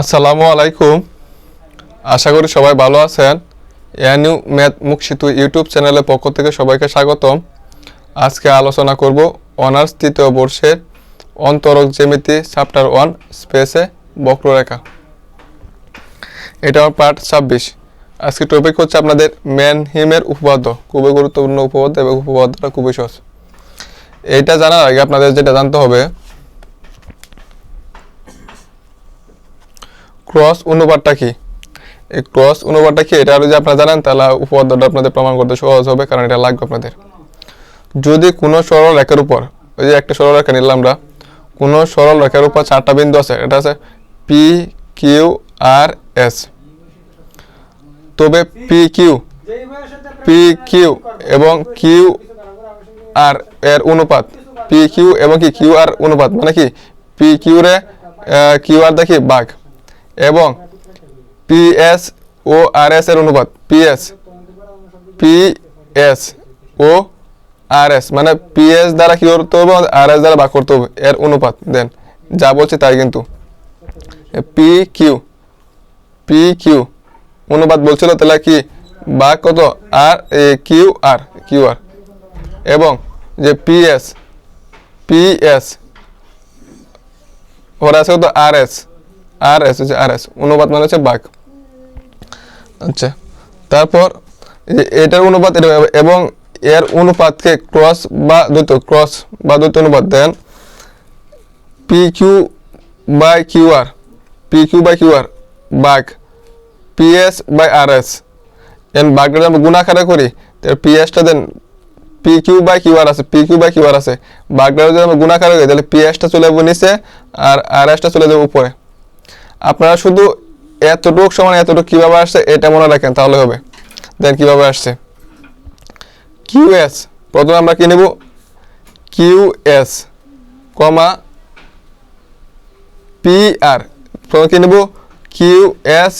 আসসালামু আলাইকুম। আশা করি সবাই ভালো আছেন। এয়ানিউ ম্যাথ মুখ সেতু ইউটিউব চ্যানেলের পক্ষ থেকে সবাইকে স্বাগতম। আজকে আলোচনা করব অনার্স তৃতীয় বর্ষের অন্তরক জ্যামিতি চ্যাপ্টার ওয়ান, স্পেসে বক্ররেখা। এটা আমার পার্ট ছাব্বিশ। আজকে টপিক হচ্ছে আপনাদের ম্যান হিমের উপপাদ্য। খুবই গুরুত্বপূর্ণ উপপাদ্য এবং উপপাদ্যটা খুবই সহজ। এইটা জানার আগে আপনাদের যেটা জানতে হবে ক্রস অনুপাতটা কি? এই ক্রস অনুপাতটা কি? এটা যদি আপনারা জানেন, তাহলে উপপাদ্যটা আপনাদের প্রমাণ করতে সহজ হবে, কারণ এটা লাগবে আপনাদের। যদি কোনো সরল রেখার উপর, ওই যে একটা সরল রেখা নিলাম আমরা, কোনো সরল রেখার উপর চারটা বিন্দু আছে, এটা আছে পি কিউ আর এস তবে পি কিউ পি কিউ এবং কিউ আর এর অনুপাত। পি কিউ এবং কি? কিউ আর অনুপাত। মানে কি? পি কিউ রে কিউ আর দেখি, বাঘ। এবং পি এস ও আর এস এর অনুপাত পি এস পি এস ও আর এস মানে পি এস দ্বারা কি করতে হবে? আর এস দ্বারা ভাগ করতে হবে, এর অনুপাত, দেন যা বলছে তাই কিন্তু। পি কিউ পি কিউ অনুপাত বলছিল তাহলে কি? ভাগ কত? আর কিউ আর কিউ আর এবং যে পি এস পি এস ওরা আছে কত? আর এস আর এস হচ্ছে আর এস অনুবাদ মানে হচ্ছে বাঘ। আচ্ছা তারপর এটার অনুপাত এবং এর অনুপাতকে ক্রস বা দ্বৈত, ক্রস বা দ্বৈত অনুপাত then P Q by Q R P Q by Q R বাঘ। P S by R S N বাঘটা যদি আমরা গুণাকারে করি, তাহলে P এসটা then P Q by Q R আছে P Q by Q R আছে। বাঘটা যদি আমরা গুণাকারে করি, তাহলে পি এসটা চলে যাব নিচে আর আর এসটা চলে যাবে উপরে। আপনারা শুধু এতটুক সমান এতটুক কীভাবে আসছে, এটা মনে রাখেন, তাহলে হবে। দেন কীভাবে আসছে। কিউ এস, প্রথমে আমরা কি নেব? Q S, comma P R. প্রথমে কি নেব? Q S,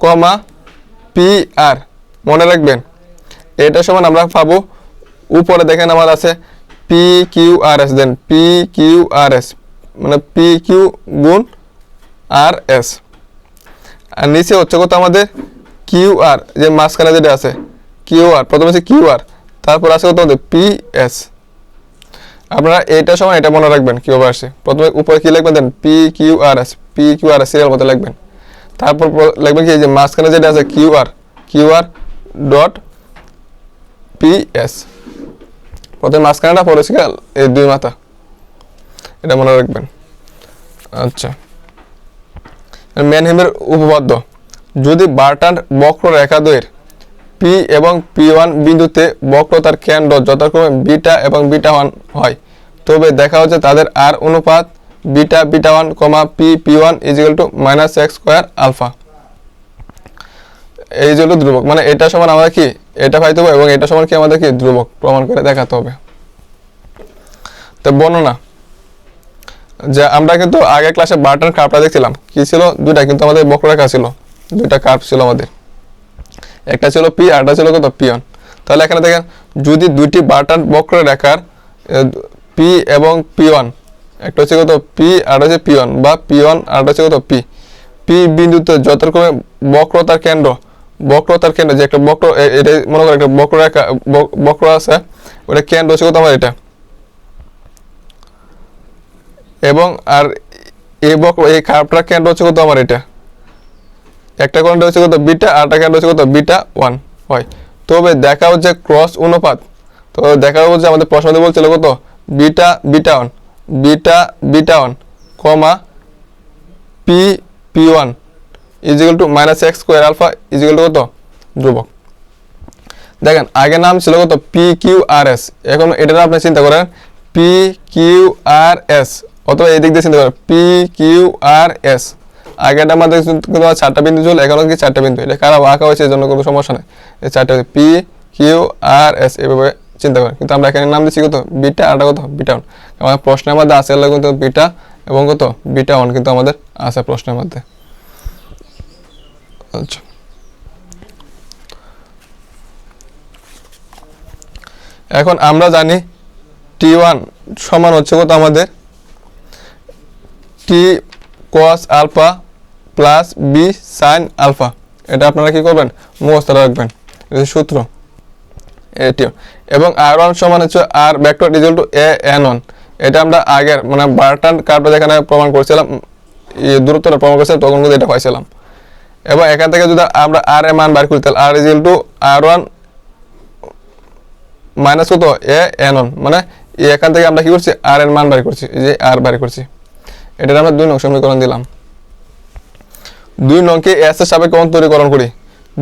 comma P R. মনে রাখবেন, এটা সমান আমরা পাবো, উপরে দেখেন আমার আছে P Q R S. Then P Q R S মানে পি কিউ গুণ আর এস। আর নিচে হচ্ছে কত আমাদের? কিউ আর, যে মাঝখানে যেটা আছে। কিউ আর, প্রথমে আছে কিউ আর, তারপর আছে কত আমাদের? P S. আপনারা এটা সময় এটা মনে রাখবেন কীভাবে আসে। প্রথমে উপরে কি লিখবেন? Then P Q R S, P Q R S serial মতো লিখবেন। তারপর লিখবেন কি? যে মাঝখানে যেটা আছে, Q R Q R dot P S. প্রথমে মাঝখানেটা, পরে এই দুই মাথা। এটা মনে রাখবেন। আচ্ছা। ম্যানহেমের উপপাদ্য। যদি বার্টান বক্র রেখাদ্বয়ের পি এবং পি ওয়ান বিন্দুতে বক্রতার কেন্দ্র যথাক্রমে বিটা এবং বিটা ওয়ান হয়, তবে দেখা হচ্ছে তাদের আর অনুপাত beta beta one comma P P one is equal to minus X square alpha এই যে হলো ধ্রুবক মানে এটা সমান আমাদের কি? এটা পাইতে হবে এবং এটা সমান কি আমাদের কি ধ্রুবক প্রমাণ করে দেখাতে হবে। তো বর্ণনা যে আমরা কিন্তু আগের ক্লাসে বাটন কার্ভটা দেখছিলাম। কি ছিল? দুইটা কিন্তু আমাদের বক্ররেখা ছিল। দুইটা কার্ভ ছিল আমাদের। একটা ছিল পি আরটা ছিল কত? পিয়ন তাহলে এখানে দেখেন, যদি দুইটি বাটন বক্ররেখার পি এবং পি ওয়ান একটা হচ্ছে কত? পি আর হচ্ছে পি ওয়ান বা পি ওয়ান আর হচ্ছে কত? পি পি বিন্দুতে যতরকমের বক্রতার কেন্দ্র বক্রতার কেন্দ্র, যে একটা বক্র এটা মনে করেন একটা বক্ররেখা বক- বক্র আছে, ওটা কেন্দ্র হচ্ছে কত? আমার এটা। এবং আর এই বক এই কার্ভটার কেন্দ্র হচ্ছে কত আমার এটা? একটা কেন্দ্র হচ্ছে কত? বিটা, আর একটা কেন্দ্র হচ্ছে কত? বিটা ওয়ান হয় তবে দেখা হচ্ছে ক্রস অনুপাত। তো দেখা হচ্ছে আমাদের প্রশ্নতে বলছিল কত? Beta beta one beta beta one comma P P one is equal to minus X square alpha is equal to কত? ধ্রুবক। দেখেন আগে নাম ছিল কত? পি কিউ আর এস এখন এটা আপনি চিন্তা করেন পি কিউ আর এস অথবা এই দিক দিয়ে চিন্তা করেন পি কিউ আর এস আগেটা আমাদের কিন্তু চারটা বিন্দু ছিল এখন কি চারটা বিন্দু। এটা খারাপ আঁকা হয়েছে জন্য কোনো সমস্যা নেই। এই চারটা পি কিউ আর এস এভাবে চিন্তা করেন কিন্তু আমরা এখানে নাম দিচ্ছি কত? বিটা আরটা কত? বিটা ওয়ান আমাদের প্রশ্নের মধ্যে আছে কিন্তু বিটা এবং কত? বিটা ওয়ান কিন্তু আমাদের আছে প্রশ্নের মধ্যে। আচ্ছা। এখন আমরা জানি টি ওয়ান সমান হচ্ছে কত আমাদের? T cos alpha plus B sine alpha এটা আপনারা কি করবেন? মুখস্থ রাখবেন। এটা সূত্র এটি এবং আর ওয়ান সমান হচ্ছে R vector equal to A N one এটা আমরা আগের মানে বারটান কার্ডটা যেখানে প্রমাণ করেছিলাম দূরত্বটা প্রমাণ করেছিলাম, তখন কিন্তু এটা পাইছিলাম। এবং এখান থেকে যদি আমরা আর এর মান বার করি, তাহলে R equal to R one minus কত? এ এন ওয়ান মানে এখান থেকে আমরা কি করছি? আর এর মান বার করছি। যে আর বার করছি। এটা আমরা দুই নং সমীকরণ দিলাম। দুই নংকে এস এর সাপেক্ষে অন্তরীকরণ করি।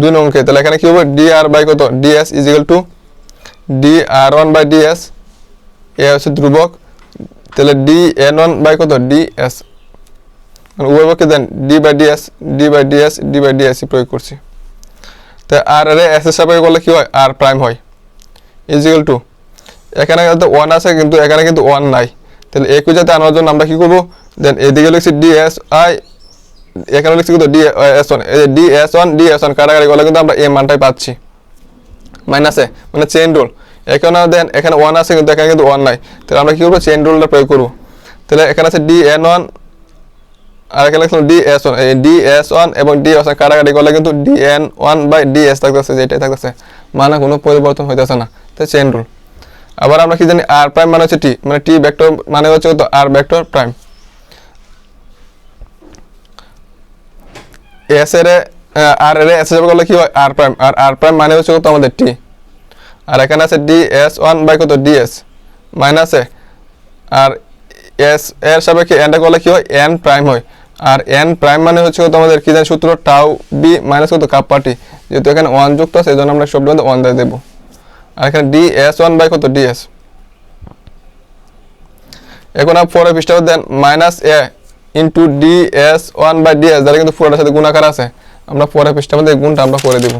দুই নংকে, তাহলে এখানে কি হবে? ডি আর বাই কত? DS is equal to D R one by DS A হচ্ছে ধ্রুবক। তাহলে ডি এন ওয়ান বাই কত? ডি এস উভয় পক্ষে then D by DS D by DS D by DS প্রয়োগ করছি। তাই আর এর এস এর সাপেক্ষে করলে কি হয়? আর প্রাইম হয়। ইজ ইকুয়াল টু এখানে কিন্তু ওয়ান আছে, কিন্তু এখানে কিন্তু ওয়ান নাই। তাহলে একই যাতে আনার জন্য আমরা কি করব? দেন এদিকে লিখছি ডি এস আই এখানে লিখছি কিন্তু D S one D S one D S one কাটাকাটি করলে কিন্তু আমরা এ মানটাই পাচ্ছি। মাইনাসে মানে চেন রুল এখানে দেন এখানে ওয়ান আছে কিন্তু এখানে কিন্তু ওয়ান নাই। তাহলে আমরা কী করব? চেন রুলটা প্রয়োগ করব। তাহলে এখানে আছে ডি এন ওয়ান আর এখানে লিখলাম ডি এস ওয়ান এই ডি এস ওয়ান এবং ডি এস ওয়ান কাটাকাটি করলে কিন্তু D N one by D S থাকতেছে, যেটাই থাকতেছে। মানে কোনো পরিবর্তন হইতেছে না। তো চেইন রুল আবার আমরা কি জানি? আর প্রাইম মানে হচ্ছে টি মানে টি ভেক্টর মানে হচ্ছে কত আর ভেক্টর প্রাইম এস এর আর এর এস এর করলে কি হয়? আর প্রাইম আর আর প্রাইম মানে হচ্ছে কত আমাদের টি আর এখানে আছে ডি এস ওয়ান বাই কত? ডি এস মাইনাসে আর এস এর সাপেক্ষে এনটা করলে কি হয়? এন প্রাইম হয়। আর এন প্রাইম মানে হচ্ছে কত আমাদের কি জানি সূত্র? টাউ বি মাইনাস কত? কাপ্পা টি যেহেতু এখানে ওয়ান যুক্ত আছে এই জন্য আমরা সব ওয়ান দিয়ে দেবো। আর এখানে ডি এস ওয়ান বাই কত? ডি এস এখন আপনি পরে পৃষ্ঠা then minus A into D S one by D S যারা কিন্তু পুরোটার সাথে গুণাকার আছে, আমরা পরে পৃষ্ঠার মধ্যে এই গুণটা আমরা করে দেব।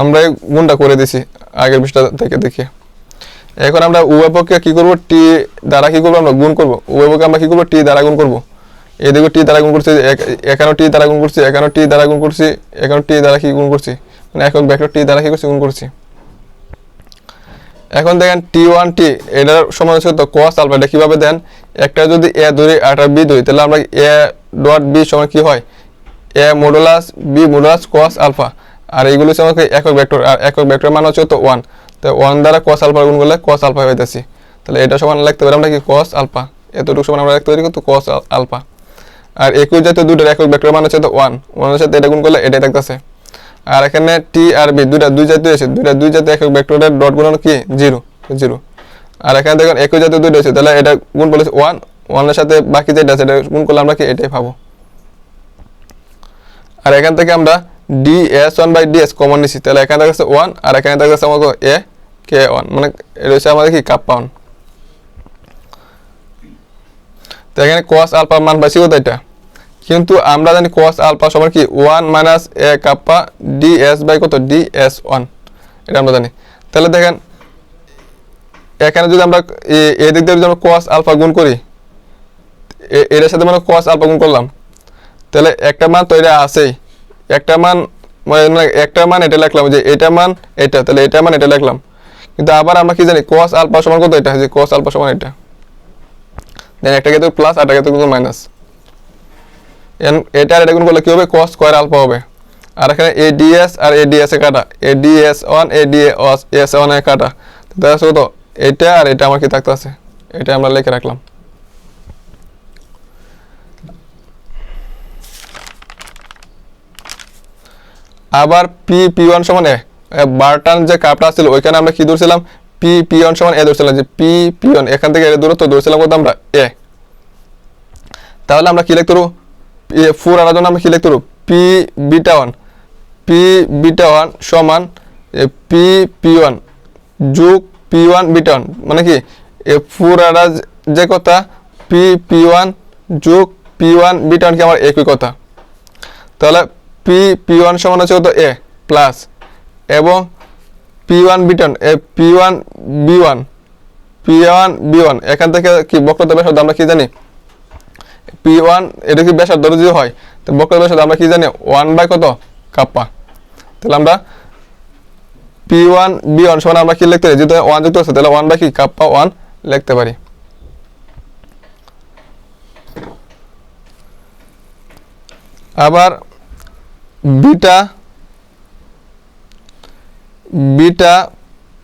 আমরা এই গুণটা করে দিছি আগের পৃষ্ঠা থেকে দেখে। এখন আমরা উভয় পক্ষে কি করব? টি দ্বারা কি করব আমরা? গুণ করব। উভয় পক্ষে আমরা কী করব? টি দ্বারা গুণ করব। এদিকে টি দ্বারা গুণ করছি এখানেও টি দ্বারা গুণ করছি, এখানেও টি দ্বারা গুণ করছি, এখানেও টি দ্বারা কি গুণ করছি? মানে এখন ভেক্টর টি দ্বারা কি করছি? গুণ করছি। এখন দেখেন টি ওয়ান টি এটার সমান হচ্ছে তো কস আলফা, এটা কীভাবে দেন? একটা যদি এ ধরি একটা বি ধরি তাহলে আমরা এ ডট বি সমান কী হয়? A modulus B modulus cos alpha. আর এইগুলো হচ্ছে আমাকে একক ভেক্টর আর একক ভেক্টর মান হচ্ছে তো ওয়ান তো ওয়ান দ্বারা কস আলফা গুণ করলে কস আলফা হইতেছি তাহলে এটা সমান লিখতে পারি আমরা কি? Cos alpha. এতটুকু সমান আমরা লিখতে পারি কিন্তু কস আলফা। আর একুশ জাতীয় দুটোর একক ভেক্টর মান হচ্ছে তো ওয়ান ওয়ানের সাথে এটা গুণ করলে এটাই থাকতেছে। আর এখানে টি আর বি দুইটা দুই জাতীয় আছে। দুইটা দুই জাতীয় একক ভেক্টরের ডট গুণ কি? জিরো জিরো আর এখানে দেখুন একই জাতীয় দুইটা আছে। তাহলে এটা গুণ করলে ওয়ান ওয়ানের সাথে বাকি যেটা আছে, এটা গুণ করলে আমরা কি? এটাই পাবো। আর এখান থেকে আমরা D S one by D S common নিছি। তাহলে এখানে দেখা ওয়ান আর এখানে দেখা আমাকে এ কে ওয়ান মানে হচ্ছে আমাদের কি? কাপ পাউন তো এখানে কস আলফা মান পাইছি কত এটা? কিন্তু আমরা জানি cos আলফা সমান কি? One minus A kappa D S by কত? ডি এস ওয়ান এটা আমরা জানি। তাহলে দেখেন, এখানে যদি আমরা এদিক দিয়ে যদি আমরা cos আলফা গুণ করি এটার সাথে মানে cos আলফা গুণ করলাম, তাহলে একটা মান তো এটা আছেই। একটা মান মানে মানে একটা মান এটা লিখলাম, যে এটা মান এটা, তাহলে এটা মান এটা লিখলাম। কিন্তু আবার আমরা কি জানি, cos আলফা সমান কত এটা? যে cos আলফা সমান এটা। দেন একটা ক্ষেত্রে প্লাস একটা ক্ষেত্রে মাইনাস এটা আর এটা গুণ করলে কি হবে? cos স্কয়ার আলফা হবে। আর এখানে এডিএস আর এডিএস এ কাটা। এডিএস ওয়ান এডিএস ওয়ান এ কাটা। দেখা কত? এটা আর এটা আমার কি থাকতে আছে? এটা আমরা লিখে রাখলাম। আবার পি পি ওয়ান সমান এ, বারটান যে কাপটা ছিল ওইখানে আমরা কি ধরছিলাম? পি পি ওয়ান সমান এ ধরছিলাম। যে পি পি ওয়ান এখান থেকে এর দূরত্ব ধরছিলাম কত আমরা? এ তাহলে আমরা কি লিখতে পারব? ফোর আনার জন্য আমরা কি লিখতে পারব P beta one P beta one সমান পি পি ওয়ান যোগ পি ওয়ান বিটা ওয়ান মানে কি? ফোর আনা যে কথা পি পি ওয়ান যোগ পি ওয়ান বিটা ওয়ান কি আমার একই কথা? তাহলে পি পি ওয়ান সমান হচ্ছে কত? এ প্লাস এবং P one Vuitton A P one B one P one B one এখান থেকে কি বক্রতা ব্যাসার্ধ আমরা কি জানি? পি ওয়ান এটা কি ব্যাসার্ধ যদি হয়? তো বক্রতা ব্যাসার্ধ আমরা কি জানি? ওয়ান বাই কত? কাপ্পা। তাহলে আমরা পি ওয়ান বি ওয়ান সমান আমরা কি লিখতে পারি? যেহেতু ওয়ান যুক্ত আছে, তাহলে ওয়ান বাই কি? কাপ্পা ওয়ান লিখতে পারি। আবার বিটা বিটা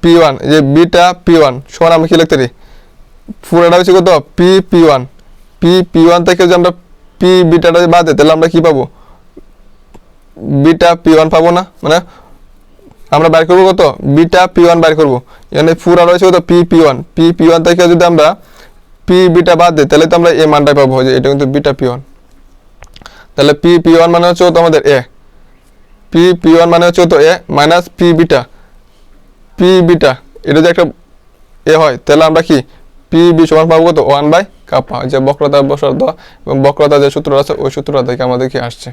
পি ওয়ান যে বিটা পি ওয়ান সমান আমরা কি লিখতে পারি? পুরোটা হচ্ছে কত? P P one P P one থেকে যদি আমরা পি বিটাটা বাদ দিই, তাহলে আমরা কি পাবো? বিটা পি ওয়ান পাবো না? মানে আমরা বাইর করব কত? বিটা পি ওয়ান বাইর করব। এখানে পুরা রয়েছে কত? P P one P P one থেকে যদি আমরা পি বিটা বাদ দিই, তাহলে তো আমরা এ মানটাই পাবো। যে, এটা কিন্তু বিটা পি ওয়ান তাহলে পি পি ওয়ান মানে হচ্ছে কত আমাদের এ পি পি ওয়ান মানে হচ্ছে কত? A minus P beta. P beta. এটা যদি একটা এ হয়, তাহলে আমরা কি? পি বি সমান পাবো কত? ওয়ান বাই কাপা, যে বক্রতা বসত এবং বক্রতা যে সূত্র আছে, ওই সূত্রটা থেকে আমাদের কি আসছে।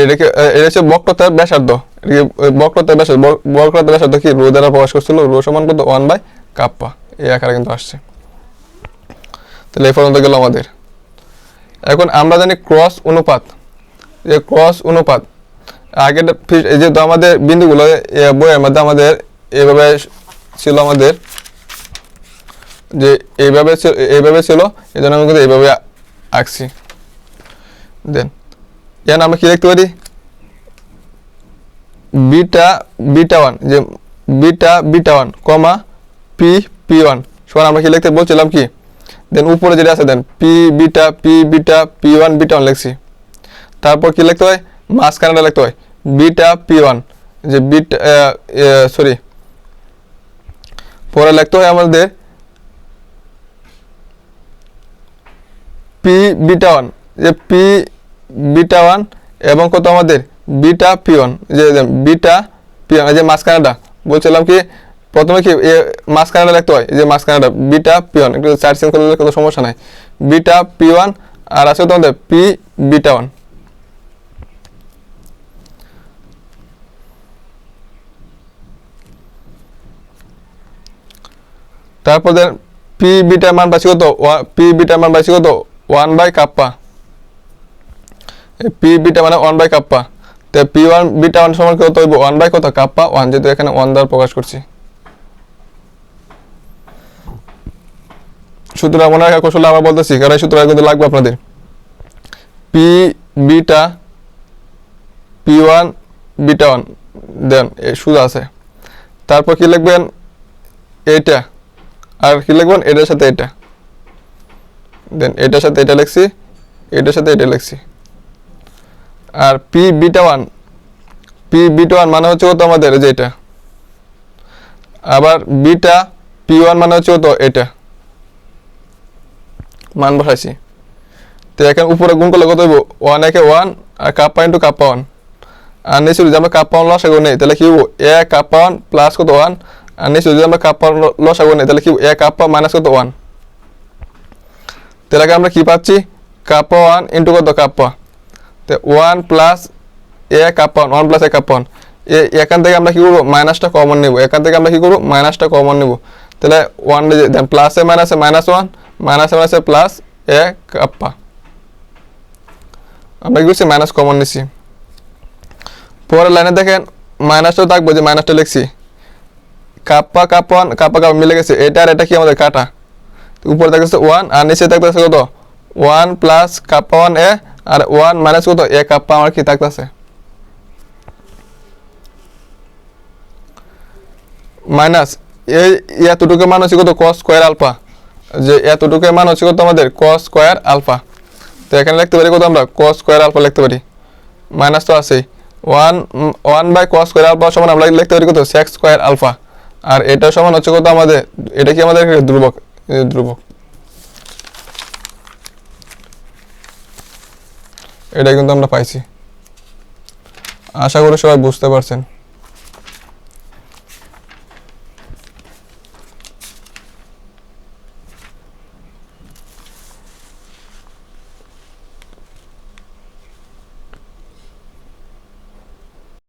এটাকে বক্রতার ব্যাসার্ধ। বক্রতার ব্যাসার্ধ বক্রতার ব্যাসার্ধ কি? রো দ্বারা প্রকাশ করছিল, রো সমান কত? ওয়ান বাই এই আকারে কিন্তু আসছে। তাহলে এই পর্যন্ত গেল আমাদের। এখন আমরা জানি ক্রস অনুপাত। যে ক্রস অনুপাত, আগের যেহেতু আমাদের বিন্দুগুলো বইয়ের মধ্যে আমাদের এভাবে ছিল আমাদের যে এইভাবে এইভাবে ছিল, এই জন্য আমি কিন্তু এইভাবে আঁকছি। দেন এখানে আমরা কি লিখতে পারি? বিটা বিটা ওয়ান, যে beta beta one, comma P P one, সমান আমরা কি লিখতে বলছিলাম কি? দেন, উপরে যেটা আছে, then, P, beta P beta, P one, beta one লিখছি। তারপর কি লিখতে হয়? মাঝখানেটা লিখতে হয়, বিটা, পি ওয়ান, যে বিটা সরি পরে লিখতে হয় আমাদের পি বিটা ওয়ান যে পি বিটা ওয়ান এবং কত আমাদের? বিটা পি ওয়ান যে বিটা পি ওয়ান যে মাঝখানেটা। বলছিলাম কি, প্রথমে কি মাঝখানেটা লিখতে হয়? যে মাঝখানেটা বিটা পি ওয়ান একটু চার চেঞ্জ করলে কোনো সমস্যা নাই। বিটা পি ওয়ান আর আছে তোমাদের পি বিটা ওয়ান তারপর দেন পি বিটার মান পাচ্ছি কত? পি বিটার মান পাচ্ছি কত? One by kappa. P beta মানে ওয়ান বাই কাপ্পা। তো পি ওয়ান বিটা ওয়ান সমান কত ওয়ান বাই কত? কাপ্পা ওয়ান, যেহেতু এখানে ওয়ান দ্বারা প্রকাশ করছি। সুতরাং মনে রাখা কৌশল আবার বলতেছি কারণ এই সূত্রটা কিন্তু লাগবে আপনাদের। P beta P one beta one. Then সুদ আছে। তারপর কি লিখবেন? এইটা। আর কি লিখবেন এটার সাথে এটা। দেন এটার সাথে এটা লিখছি, এটার সাথে এটা লিখছি। আর P beta one P beta one মানে হচ্ছে কত আমাদের? যে এটা। আবার বিটা পি ওয়ান মানে হচ্ছে কত? এটা। মান বসাইছি। তো এখানে উপরে গুণ করলে কত হইব? ওয়ান একে ওয়ান আর কাপ্পা ইন্টু কাপ্পা ওয়ান আর নিচে যদি আমরা কাপ্পা ওয়ান লসাগু নেই, তাহলে কি হইব? এ কাপ্পা ওয়ান প্লাস কত? ওয়ান আর নিচে যদি আমরা কাপ্পা লসাগু নেই তাহলে কি এ কাপ্পা মাইনাস কত ওয়ান তাহলে আমরা কি পাচ্ছি? কাপ্পা ওয়ান ইন্টু কত কাপ্পা? তো one plus a kappa one plus a kappa one এখান থেকে আমরা কি করব? মাইনাসটা কমন নেব। এখান থেকে আমরা কি করব? মাইনাসটা কমন নেব। তাহলে ওয়ান দেন প্লাসে মাইনাসে মাইনাস ওয়ান মাইনাসে মাইনাসে প্লাস এ কাপ্পা। আমরা কি করছি? মাইনাস কমন নিছি। পরের লাইনে দেখেন মাইনাসটাও থাকব যে মাইনাসটা লিখছি। Kappa kappa one kappa kappa মিলে গেছে এটা আর এটা কি আমাদের? কাটা। উপরে থাকতেছে ওয়ান আর নিচে থাকতেছে কত? One plus kappa one a, R one minus কত? এ কাপ্পা আমার কি থাকতেছে? মাইনাস এই এতটুকু মান হচ্ছে কত? কস স্কোয়ার আলফা যে এতটুকু মান হচ্ছে কত আমাদের? কস স্কোয়ার আলফা তো এখানে লিখতে পারি কত আমরা? কস স্কোয়ার আলফা লিখতে পারি। মাইনাস তো আছেই। One one by cos square alpha সমান আমরা লিখতে পারি কত? সেক্স স্কোয়ার আলফা আর এটা সমান হচ্ছে কত আমাদের? এটা কি আমাদের ধ্রুবক? ধ্রুবক। এটা কিন্তু আমরা পাইছি। আশা করি সবাই বুঝতে পারছেন।